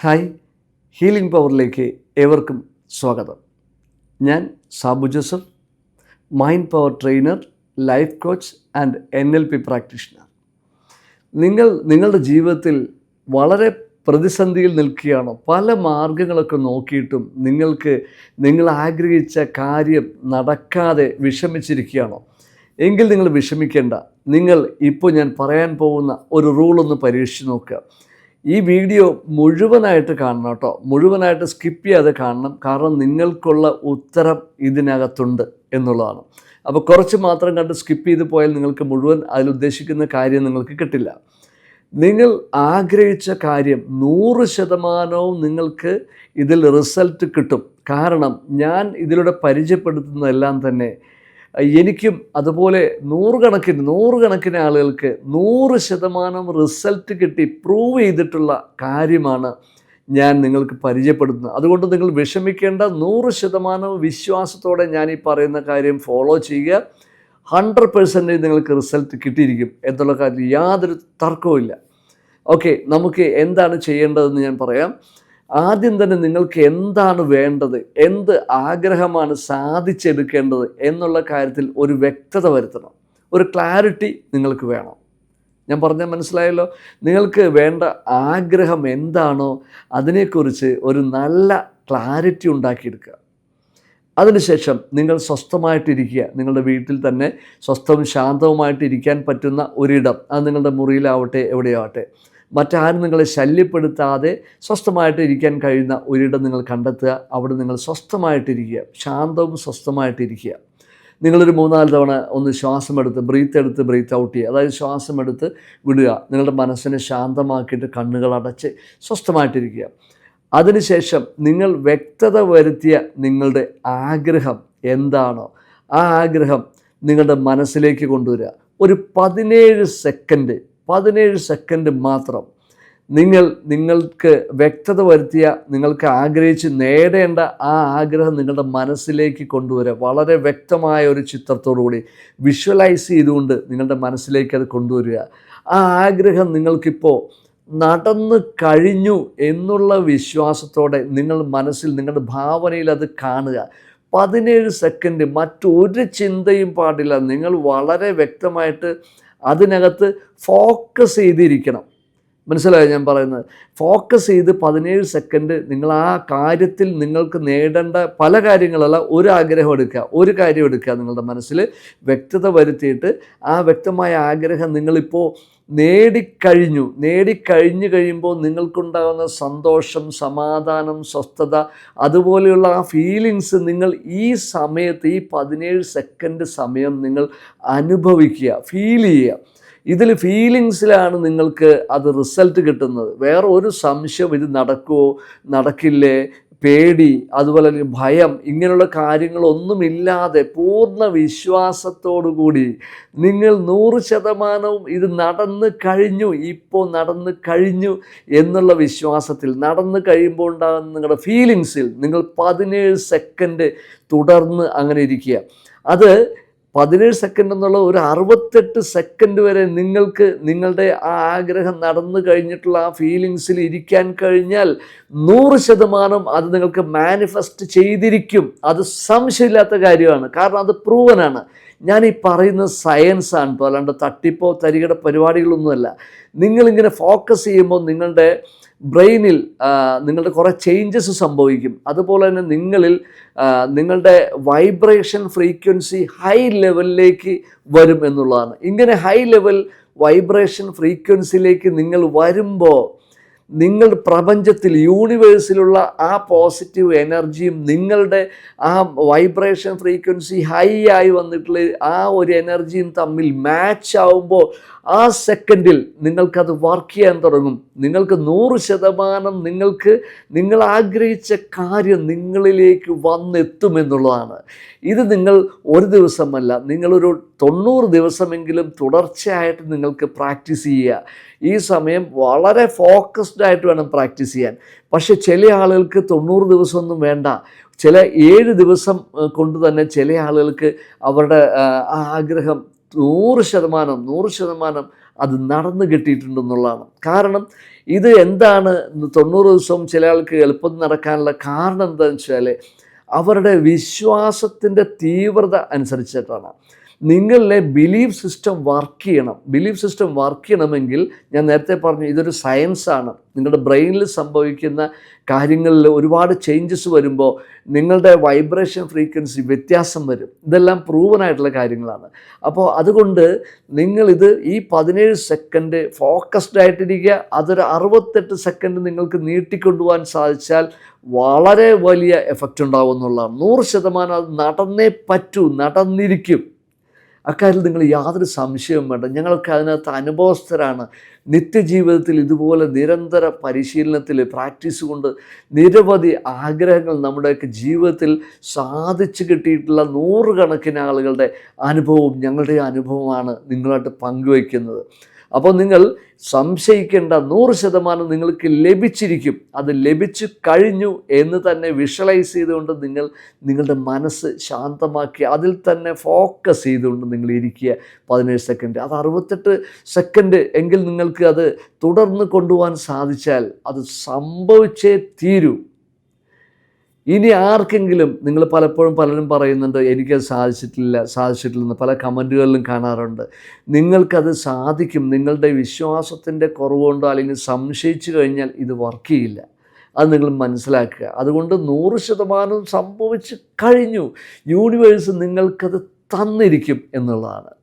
Hi healing പവറിലേക്ക് ഏവർക്കും സ്വാഗതം. ഞാൻ Sabu Joseph mind power trainer life coach and N L P practitioner. നിങ്ങൾ നിങ്ങളുടെ ജീവിതത്തിൽ വളരെ പ്രതിസന്ധിയിൽ നിൽക്കുകയാണോ? പല മാർഗങ്ങളൊക്കെ നോക്കിയിട്ടും നിങ്ങൾക്ക് നിങ്ങൾ ആഗ്രഹിച്ച കാര്യം നടക്കാതെ വിഷമിച്ചിരിക്കുകയാണോ? എങ്കിൽ നിങ്ങൾ വിഷമിക്കേണ്ട. നിങ്ങൾ ഇപ്പോൾ ഞാൻ പറയാൻ പോകുന്ന ഒരു റൂളൊന്ന് പരീക്ഷിച്ച് നോക്കുക. ഈ വീഡിയോ മുഴുവനായിട്ട് കാണണം കേട്ടോ. മുഴുവനായിട്ട് സ്കിപ്പ് ചെയ്യാതെ കാണണം. കാരണം നിങ്ങൾക്കുള്ള ഉത്തരം ഇതിനകത്തുണ്ട് എന്നുള്ളതാണ്. അപ്പോൾ കുറച്ച് മാത്രം കണ്ട് സ്കിപ്പ് ചെയ്ത് പോയാൽ നിങ്ങൾക്ക് മുഴുവൻ അതിൽ ഉദ്ദേശിക്കുന്ന കാര്യം നിങ്ങൾക്ക് കിട്ടില്ല. നിങ്ങൾ ആഗ്രഹിച്ച കാര്യം നൂറ് ശതമാനവും നിങ്ങൾക്ക് ഇതിൽ റിസൾട്ട് കിട്ടും. കാരണം ഞാൻ ഇതിലൂടെ പരിചയപ്പെടുത്തുന്നതെല്ലാം തന്നെ എനിക്കും അതുപോലെ നൂറുകണക്കിന് നൂറുകണക്കിന് ആളുകൾക്ക് നൂറ് ശതമാനം റിസൾട്ട് കിട്ടി പ്രൂവ് ചെയ്തിട്ടുള്ള കാര്യമാണ് ഞാൻ നിങ്ങൾക്ക് പരിചയപ്പെടുത്തുന്നത്. അതുകൊണ്ട് നിങ്ങൾ വിഷമിക്കേണ്ട നൂറ് ശതമാനം വിശ്വാസത്തോടെ ഞാൻ ഈ പറയുന്ന കാര്യം ഫോളോ ചെയ്യുക. ഹൺഡ്രഡ് പെർസെന്റേജ് നിങ്ങൾക്ക് റിസൾട്ട് കിട്ടിയിരിക്കും എന്നുള്ള കാര്യത്തിൽ യാതൊരു തർക്കവും ഇല്ല ഓക്കെ നമുക്ക് എന്താണ് ചെയ്യേണ്ടതെന്ന് ഞാൻ പറയാം. ആദ്യം തന്നെ നിങ്ങൾക്ക് എന്താണ് വേണ്ടത്? എന്ത് ആഗ്രഹമാണ് സാധിച്ചെടുക്കേണ്ടത്? എന്നുള്ള കാര്യത്തിൽ ഒരു വ്യക്തത വരുത്തണം. ഒരു ക്ലാരിറ്റി നിങ്ങൾക്ക് വേണം. ഞാൻ പറഞ്ഞാൽ മനസ്സിലായല്ലോ? നിങ്ങൾക്ക് വേണ്ട ആഗ്രഹം എന്താണോ അതിനെക്കുറിച്ച് ഒരു നല്ല ക്ലാരിറ്റി ഉണ്ടാക്കിയെടുക്കുക. അതിനുശേഷം നിങ്ങൾ സ്വസ്ഥമായിട്ടിരിക്കുക. നിങ്ങളുടെ വീട്ടിൽ തന്നെ സ്വസ്ഥവും ശാന്തവുമായിട്ടിരിക്കാൻ പറ്റുന്ന ഒരിടം. അത് നിങ്ങളുടെ മുറിയിലാവട്ടെ എവിടെയാവട്ടെ. മറ്റാരും നിങ്ങളെ ശല്യപ്പെടുത്താതെ സ്വസ്ഥമായിട്ട് ഇരിക്കാൻ കഴിയുന്ന ഒരിടം നിങ്ങൾ കണ്ടെത്തുക. അവിടെ നിങ്ങൾ സ്വസ്ഥമായിട്ടിരിക്കുക. ശാന്തവും സ്വസ്ഥമായിട്ടിരിക്കുക. നിങ്ങളൊരു മൂന്നാൽ തവണ ഒന്ന് ശ്വാസമെടുത്ത് ബ്രീത്ത് എടുത്ത് ബ്രീത്ത് ഔട്ട് ചെയ്യുക. അതായത് ശ്വാസമെടുത്ത് വിടുക. നിങ്ങളുടെ മനസ്സിനെ ശാന്തമാക്കിയിട്ട് കണ്ണുകൾ അടച്ച് സ്വസ്ഥമായിട്ടിരിക്കുക. അതിനുശേഷം നിങ്ങൾ വ്യക്തത വരുത്തിയ നിങ്ങളുടെ ആഗ്രഹം എന്താണോ ആ ആഗ്രഹം നിങ്ങളുടെ മനസ്സിലേക്ക് കൊണ്ടുവരിക. ഒരു പതിനേഴ് സെക്കൻഡ് പതിനേഴ് സെക്കൻഡ് മാത്രം നിങ്ങൾ നിങ്ങൾക്ക് വ്യക്തത വരുത്തിയ നിങ്ങൾക്ക് ആഗ്രഹിച്ച് നേടേണ്ട ആ ആഗ്രഹം നിങ്ങളുടെ മനസ്സിലേക്ക് കൊണ്ടുവരിക വളരെ വ്യക്തമായ ഒരു ചിത്രത്തോടുകൂടി വിഷ്വലൈസ് ചെയ്തുകൊണ്ട് നിങ്ങളുടെ മനസ്സിലേക്ക് അത് കൊണ്ടുവരിക. ആ ആഗ്രഹം നിങ്ങൾക്കിപ്പോൾ നടന്നു കഴിഞ്ഞു എന്നുള്ള വിശ്വാസത്തോടെ നിങ്ങൾ മനസ്സിൽ നിങ്ങളുടെ ഭാവനയിൽ അത് കാണുക. പതിനേഴ് സെക്കൻഡ് മറ്റൊരു ചിന്തയും പാടില്ല. നിങ്ങൾ വളരെ വ്യക്തമായിട്ട് അതിനകത്ത് ഫോക്കസ് ചെയ്തിരിക്കണം. മനസ്സിലായോ ഞാൻ പറയുന്നത്? ഫോക്കസ് ചെയ്ത് പതിനേഴ് സെക്കൻഡ് നിങ്ങൾ ആ കാര്യത്തിൽ നിങ്ങൾക്ക് നേടേണ്ട പല കാര്യങ്ങളല്ല ഒരു ആഗ്രഹം എടുക്കുക ഒരു കാര്യം എടുക്കുക നിങ്ങളുടെ മനസ്സിൽ വ്യക്തത വരുത്തിയിട്ട് ആ വ്യക്തമായ ആഗ്രഹം നിങ്ങളിപ്പോൾ നേടിക്കഴിഞ്ഞു. നേടിക്കഴിഞ്ഞു കഴിയുമ്പോൾ നിങ്ങൾക്കുണ്ടാകുന്ന സന്തോഷം സമാധാനം സ്വസ്ഥത അതുപോലെയുള്ള ആ ഫീലിങ്സ് നിങ്ങൾ ഈ സമയത്ത് ഈ പതിനേഴ് സെക്കൻഡ് സമയം നിങ്ങൾ അനുഭവിക്കുക ഫീൽ ചെയ്യുക. ഇതിൽ ഫീലിങ്സിലാണ് നിങ്ങൾക്ക് അത് റിസൾട്ട് കിട്ടുന്നത്. വേറെ ഒരു സംശയം ഇത് നടക്കുമോ നടക്കില്ലേ പേടി അതുപോലെ തന്നെ ഭയം ഇങ്ങനെയുള്ള കാര്യങ്ങളൊന്നുമില്ലാതെ പൂർണ വിശ്വാസത്തോടു കൂടി നിങ്ങൾ നൂറ് ശതമാനവും ഇത് നടന്നു കഴിഞ്ഞു ഇപ്പോൾ നടന്നു കഴിഞ്ഞു എന്നുള്ള വിശ്വാസത്തിൽ നടന്നു കഴിയുമ്പോൾ ഉണ്ടാകുന്ന നിങ്ങളുടെ ഫീലിങ്സിൽ നിങ്ങൾ പതിനേഴ് സെക്കൻഡ് തുടർന്ന് അങ്ങനെ ഇരിക്കുക. അത് പതിനേഴ് സെക്കൻഡ് എന്നുള്ള ഒരു അറുപത്തെട്ട് സെക്കൻഡ് വരെ നിങ്ങൾക്ക് നിങ്ങളുടെ ആ ആഗ്രഹം നടന്നു കഴിഞ്ഞിട്ടുള്ള ആ ഫീലിങ്സിൽ ഇരിക്കാൻ കഴിഞ്ഞാൽ നൂറ് ശതമാനം അത് നിങ്ങൾക്ക് മാനിഫെസ്റ്റ് ചെയ്തിരിക്കും. അത് സംശയമില്ലാത്ത കാര്യമാണ്. കാരണം അത് പ്രൂവനാണ് ഞാൻ ഈ പറയുന്ന സയൻസാണ് കേട്ടോ അല്ലാണ്ട് തട്ടിപ്പോ തരികട പരിപാടികളൊന്നുമല്ല. നിങ്ങളിങ്ങനെ ഫോക്കസ് ചെയ്യുമ്പോൾ നിങ്ങളുടെ ബ്രെയിനിൽ നിങ്ങളുടെ കുറേ ചേഞ്ചസ് സംഭവിക്കും. അതുപോലെ തന്നെ നിങ്ങളിൽ നിങ്ങളുടെ വൈബ്രേഷൻ ഫ്രീക്വൻസി ഹൈ ലെവലിലേക്ക് വരും എന്നുള്ളതാണ്. ഇങ്ങനെ ഹൈ ലെവൽ വൈബ്രേഷൻ ഫ്രീക്വൻസിയിലേക്ക് നിങ്ങൾ വരുമ്പോൾ നിങ്ങൾ പ്രപഞ്ചത്തിൽ യൂണിവേഴ്സിലുള്ള ആ പോസിറ്റീവ് എനർജിയും നിങ്ങളുടെ ആ വൈബ്രേഷൻ ഫ്രീക്വൻസി ഹൈ ആയി വന്നിട്ടുള്ള ആ ഒരു എനർജിയും തമ്മിൽ മാച്ച് ആവുമ്പോൾ ആ സെക്കൻഡിൽ നിങ്ങൾക്കത് വർക്ക് ചെയ്യാൻ തുടങ്ങും. നിങ്ങൾക്ക് നൂറ് ശതമാനം നിങ്ങൾക്ക് നിങ്ങൾ ആഗ്രഹിച്ച കാര്യം നിങ്ങളിലേക്ക് വന്നെത്തുമെന്നുള്ളതാണ്. ഇത് നിങ്ങൾ ഒരു ദിവസമല്ല നിങ്ങളൊരു തൊണ്ണൂറ് ദിവസമെങ്കിലും തുടർച്ചയായിട്ട് നിങ്ങൾക്ക് പ്രാക്ടീസ് ചെയ്യുക. ഈ സമയം വളരെ ഫോക്കസ്ഡ് ആയിട്ട് വേണം പ്രാക്ടീസ് ചെയ്യാൻ. പക്ഷെ ചില ആളുകൾക്ക് തൊണ്ണൂറ് ദിവസമൊന്നും വേണ്ട. ചില ഏഴ് ദിവസം കൊണ്ട് തന്നെ ചില ആളുകൾക്ക് അവരുടെ ആഗ്രഹം നൂറ് ശതമാനം നൂറ് ശതമാനം അത് നടന്നു കിട്ടിയിട്ടുണ്ടെന്നുള്ളതാണ്. കാരണം ഇത് എന്താണ്? തൊണ്ണൂറ് ദിവസം ചില ആൾക്ക് എളുപ്പം നടക്കാനുള്ള കാരണം എന്താണെന്ന് വെച്ചാൽ അവരുടെ വിശ്വാസത്തിന്റെ തീവ്രത അനുസരിച്ചിട്ടാണ്. നിങ്ങളിലെ ബിലീഫ് സിസ്റ്റം വർക്ക് ചെയ്യണം. ബിലീഫ് സിസ്റ്റം വർക്ക് ചെയ്യണമെങ്കിൽ ഞാൻ നേരത്തെ പറഞ്ഞു ഇതൊരു സയൻസാണ് നിങ്ങളുടെ ബ്രെയിനിൽ സംഭവിക്കുന്ന കാര്യങ്ങളിൽ ഒരുപാട് ചേഞ്ചസ് വരുമ്പോൾ നിങ്ങളുടെ വൈബ്രേഷൻ ഫ്രീക്വൻസി വ്യത്യാസം വരും. ഇതെല്ലാം പ്രൂവൻ ആയിട്ടുള്ള കാര്യങ്ങളാണ്. അപ്പോൾ അതുകൊണ്ട് നിങ്ങളിത് ഈ പതിനേഴ് സെക്കൻഡ് ഫോക്കസ്ഡ് ആയിട്ടിരിക്കുക. അതൊരു അറുപത്തെട്ട് സെക്കൻഡ് നിങ്ങൾക്ക് നീട്ടിക്കൊണ്ടുപോകാൻ സാധിച്ചാൽ വളരെ വലിയ എഫക്റ്റ് ഉണ്ടാവും എന്നുള്ളതാണ്. നൂറ് ശതമാനം അത് നടന്നേ പറ്റൂ നടന്നിരിക്കും. അക്കാര്യത്തിൽ നിങ്ങൾ യാതൊരു സംശയവും വേണ്ട. ഞങ്ങളൊക്കെ അതിനകത്ത് അനുഭവസ്ഥരാണ്. നിത്യജീവിതത്തിൽ ഇതുപോലെ നിരന്തര പരിശീലനത്തിൽ പ്രാക്ടീസ് കൊണ്ട് നിരവധി ആഗ്രഹങ്ങൾ നമ്മുടെയൊക്കെ ജീവിതത്തിൽ സാധിച്ചു കിട്ടിയിട്ടുള്ള നൂറുകണക്കിന് ആളുകളുടെ അനുഭവവും ഞങ്ങളുടെ അനുഭവമാണ് നിങ്ങളായിട്ട് പങ്കുവയ്ക്കുന്നത്. അപ്പോൾ നിങ്ങൾ സംശയിക്കേണ്ട നൂറ് ശതമാനം നിങ്ങൾക്ക് ലഭിച്ചിരിക്കും. അത് ലഭിച്ചു കഴിഞ്ഞു എന്ന് തന്നെ വിഷ്വലൈസ് ചെയ്തുകൊണ്ട് നിങ്ങൾ നിങ്ങളുടെ മനസ്സ് ശാന്തമാക്കി അതിൽ തന്നെ ഫോക്കസ് ചെയ്തുകൊണ്ട് നിങ്ങൾ ഇരിക്കുക. പതിനേഴ് സെക്കൻഡ് അത് അറുപത്തെട്ട് സെക്കൻഡ് എങ്കിൽ നിങ്ങൾക്ക് അത് തുടർന്ന് കൊണ്ടുപോകാൻ സാധിച്ചാൽ അത് സംഭവിച്ചേ തീരൂ. ഇനി ആർക്കെങ്കിലും നിങ്ങൾ പലപ്പോഴും പലരും പറയുന്നുണ്ട് എനിക്കത് സാധിച്ചിട്ടില്ല സാധിച്ചിട്ടില്ലെന്ന് പല കമന്റുകളിലും കാണാറുണ്ട്. നിങ്ങൾക്കത് സാധിക്കും. നിങ്ങളുടെ വിശ്വാസത്തിന്റെ കുറവുകൊണ്ടോ അല്ലെങ്കിൽ സംശയിച്ചു കഴിഞ്ഞാൽ ഇത് വർക്ക് ചെയ്യില്ല. അത് നിങ്ങൾ മനസ്സിലാക്കുക. അതുകൊണ്ട് നൂറ് ശതമാനം സംഭവിച്ച് കഴിഞ്ഞു. യൂണിവേഴ്സ് നിങ്ങൾക്കത് തന്നിരിക്കും എന്നുള്ളതാണ്.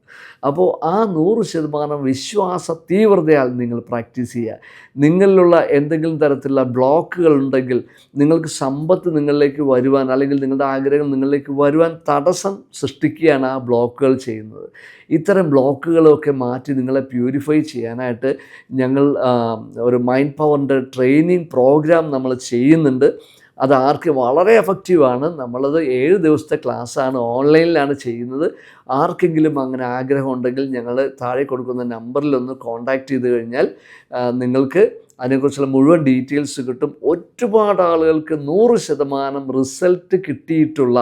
അപ്പോൾ ആ നൂറ് ശതമാനം വിശ്വാസ തീവ്രതയാൽ നിങ്ങൾ പ്രാക്ടീസ് ചെയ്യുക. നിങ്ങളിലുള്ള എന്തെങ്കിലും തരത്തിലുള്ള ബ്ലോക്കുകൾ ഉണ്ടെങ്കിൽ നിങ്ങൾക്ക് സമ്പത്ത് നിങ്ങളിലേക്ക് വരുവാൻ അല്ലെങ്കിൽ നിങ്ങളുടെ ആഗ്രഹം നിങ്ങളിലേക്ക് വരുവാൻ തടസ്സം സൃഷ്ടിക്കുകയാണ് ആ ബ്ലോക്കുകൾ ചെയ്യുന്നത്. ഇത്തരം ബ്ലോക്കുകളൊക്കെ മാറ്റി നിങ്ങളെ പ്യൂരിഫൈ ചെയ്യാനായിട്ട് ഞങ്ങൾ ഒരു മൈൻഡ് പവറിന്റെ ട്രെയിനിങ് പ്രോഗ്രാം നമ്മൾ ചെയ്യുന്നുണ്ട്. അത് ആർക്ക് വളരെ എഫക്റ്റീവാണ് നമ്മളത് ഏഴ് ദിവസത്തെ ക്ലാസ്സാണ് ഓൺലൈനിലാണ് ചെയ്യുന്നത്. ആർക്കെങ്കിലും അങ്ങനെ ആഗ്രഹം ഉണ്ടെങ്കിൽ ഞങ്ങൾ താഴെ കൊടുക്കുന്ന നമ്പറിലൊന്ന് കോൺടാക്റ്റ് ചെയ്ത് കഴിഞ്ഞാൽ നിങ്ങൾക്ക് അതിനെക്കുറിച്ചുള്ള മുഴുവൻ ഡീറ്റെയിൽസ് കിട്ടും. ഒരുപാട് ആളുകൾക്ക് നൂറ് ശതമാനം റിസൾട്ട് കിട്ടിയിട്ടുള്ള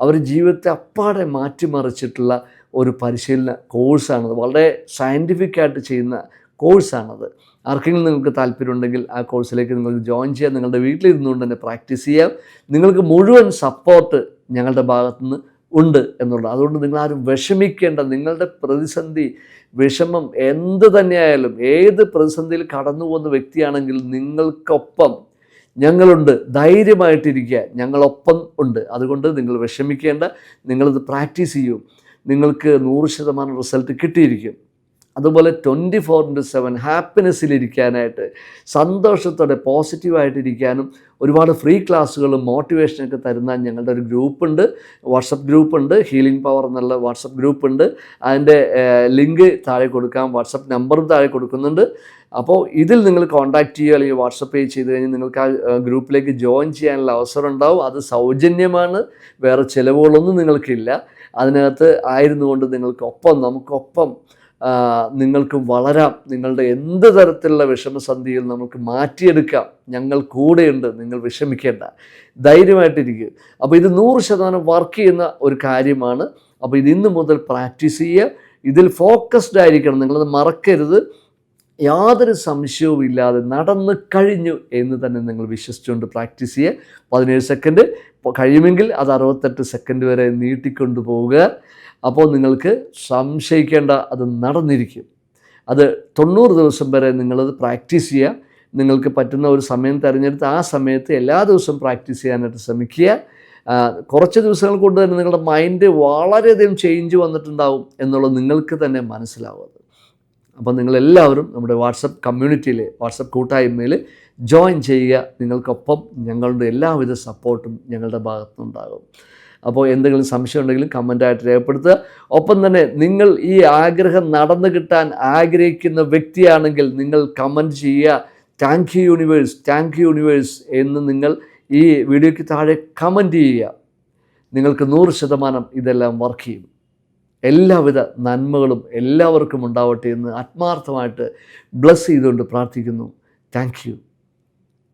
അവർ ജീവിതത്തെ അപ്പാടെ മാറ്റിമറിച്ചിട്ടുള്ള ഒരു പരിശീലന കോഴ്സാണത് വളരെ സയന്റിഫിക്കായിട്ട് ചെയ്യുന്ന കോഴ്സാണത് ആർക്കെങ്കിലും നിങ്ങൾക്ക് താല്പര്യമുണ്ടെങ്കിൽ ആ കോഴ്സിലേക്ക് നിങ്ങൾക്ക് ജോയിൻ ചെയ്യാം നിങ്ങളുടെ വീട്ടിലിരുന്നുകൊണ്ട് തന്നെ പ്രാക്ടീസ് ചെയ്യാം. നിങ്ങൾക്ക് മുഴുവൻ സപ്പോർട്ട് ഞങ്ങളുടെ ഭാഗത്തുനിന്ന് ഉണ്ട് എന്നുള്ളത്. അതുകൊണ്ട് നിങ്ങൾ ആരും വിഷമിക്കേണ്ട. നിങ്ങളുടെ പ്രതിസന്ധി വിഷമം എന്ത് തന്നെയായാലും ഏത് പ്രതിസന്ധിയിൽ കടന്നു പോകുന്ന വ്യക്തിയാണെങ്കിൽ നിങ്ങൾക്കൊപ്പം ഞങ്ങളുണ്ട്. ധൈര്യമായിട്ടിരിക്കുക. ഞങ്ങളൊപ്പം ഉണ്ട്. അതുകൊണ്ട് നിങ്ങൾ വിഷമിക്കേണ്ട. നിങ്ങളിത് പ്രാക്ടീസ് ചെയ്യൂ. നിങ്ങൾക്ക് നൂറ് ശതമാനം റിസൾട്ട് കിട്ടിയിരിക്കും. അതുപോലെ ട്വന്റി ഫോർ ഇന്റു സെവൻ ഹാപ്പിനെസ്സിലിരിക്കാനായിട്ട് സന്തോഷത്തോടെ പോസിറ്റീവായിട്ടിരിക്കാനും ഒരുപാട് ഫ്രീ ക്ലാസ്സുകളും മോട്ടിവേഷനൊക്കെ തരുന്ന ഞങ്ങളുടെ ഒരു ഗ്രൂപ്പുണ്ട് വാട്സപ്പ് ഗ്രൂപ്പുണ്ട് ഹീലിംഗ് പവർ എന്നുള്ള വാട്സപ്പ് ഗ്രൂപ്പുണ്ട് അതിന്റെ ലിങ്ക് താഴെ കൊടുക്കാം. വാട്സപ്പ് നമ്പറും താഴെ കൊടുക്കുന്നുണ്ട്. അപ്പോൾ ഇതിൽ നിങ്ങൾ കോൺടാക്റ്റ് ചെയ്യുക അല്ലെങ്കിൽ വാട്സപ്പ് ചെയ്ത് കഴിഞ്ഞാൽ നിങ്ങൾക്ക് ആ ഗ്രൂപ്പിലേക്ക് ജോയിൻ ചെയ്യാനുള്ള അവസരം ഉണ്ടാവും. അത് സൗജന്യമാണ്. വേറെ ചിലവുകളൊന്നും നിങ്ങൾക്കില്ല. അതിനകത്ത് ആയിരുന്നു കൊണ്ട് നിങ്ങൾക്കൊപ്പം നമുക്കൊപ്പം നിങ്ങൾക്ക് വളരാം. നിങ്ങളുടെ എന്ത് തരത്തിലുള്ള വിഷമസന്ധിയിൽ നമുക്ക് മാറ്റിയെടുക്കാം. ഞങ്ങൾ കൂടെയുണ്ട്. നിങ്ങൾ വിഷമിക്കേണ്ട. ധൈര്യമായിട്ടിരിക്കുക അപ്പോൾ ഇത് നൂറ് ശതമാനം വർക്ക് ചെയ്യുന്ന ഒരു കാര്യമാണ്. അപ്പോൾ ഇത് ഇന്ന് മുതൽ പ്രാക്ടീസ് ചെയ്യുക. ഇതിൽ ഫോക്കസ്ഡ് ആയിരിക്കണം. നിങ്ങളത് മറക്കരുത്. യാതൊരു സംശയവും ഇല്ലാതെ നടന്നു കഴിഞ്ഞു എന്ന് തന്നെ നിങ്ങൾ വിശ്വസിച്ചുകൊണ്ട് പ്രാക്ടീസ് ചെയ്യുക. പതിനേഴ് സെക്കൻഡ് കഴിയുമെങ്കിൽ അത് അറുപത്തെട്ട് സെക്കൻഡ് വരെ നീട്ടിക്കൊണ്ടു പോവുക. അപ്പോൾ നിങ്ങൾക്ക് സംശയിക്കേണ്ട അത് നടന്നിരിക്കും. അത് തൊണ്ണൂറ് ദിവസം വരെ നിങ്ങളത് പ്രാക്ടീസ് ചെയ്യുക. നിങ്ങൾക്ക് പറ്റുന്ന ഒരു സമയം തിരഞ്ഞെടുത്ത് ആ സമയത്ത് എല്ലാ ദിവസവും പ്രാക്ടീസ് ചെയ്യാനായിട്ട് ശ്രമിക്കുക. കുറച്ച് ദിവസങ്ങൾ കൊണ്ട് തന്നെ നിങ്ങളുടെ മൈൻഡ് വളരെയധികം ചേഞ്ച് വന്നിട്ടുണ്ടാവും എന്നുള്ളത് നിങ്ങൾക്ക് തന്നെ മനസ്സിലാവും അപ്പോൾ നിങ്ങളെല്ലാവരും നമ്മുടെ വാട്സപ്പ് കമ്മ്യൂണിറ്റിയിൽ വാട്സപ്പ് കൂട്ടായ്മയിൽ ജോയിൻ ചെയ്യുക. നിങ്ങൾക്കൊപ്പം ഞങ്ങളുടെ എല്ലാവിധ സപ്പോർട്ടും ഞങ്ങളുടെ ഭാഗത്തുനിന്നുണ്ടാകും. അപ്പോൾ എന്തെങ്കിലും സംശയം ഉണ്ടെങ്കിലും കമന്റായിട്ട് രേഖപ്പെടുത്തുക. ഒപ്പം തന്നെ നിങ്ങൾ ഈ ആഗ്രഹം നടന്നു കിട്ടാൻ ആഗ്രഹിക്കുന്ന വ്യക്തിയാണെങ്കിൽ നിങ്ങൾ കമന്റ് ചെയ്യുക. Thank you universe thank you universe എന്ന് നിങ്ങൾ ഈ വീഡിയോയ്ക്ക് താഴെ കമന്റ് ചെയ്യുക. നിങ്ങൾക്ക് നൂറ് ശതമാനം ഇതെല്ലാം വർക്ക് ചെയ്യും. എല്ലാവിധ നന്മകളും എല്ലാവർക്കും ഉണ്ടാവട്ടെ എന്ന് ആത്മാർത്ഥമായിട്ട് ബ്ലസ് ചെയ്തുകൊണ്ട് പ്രാർത്ഥിക്കുന്നു. താങ്ക്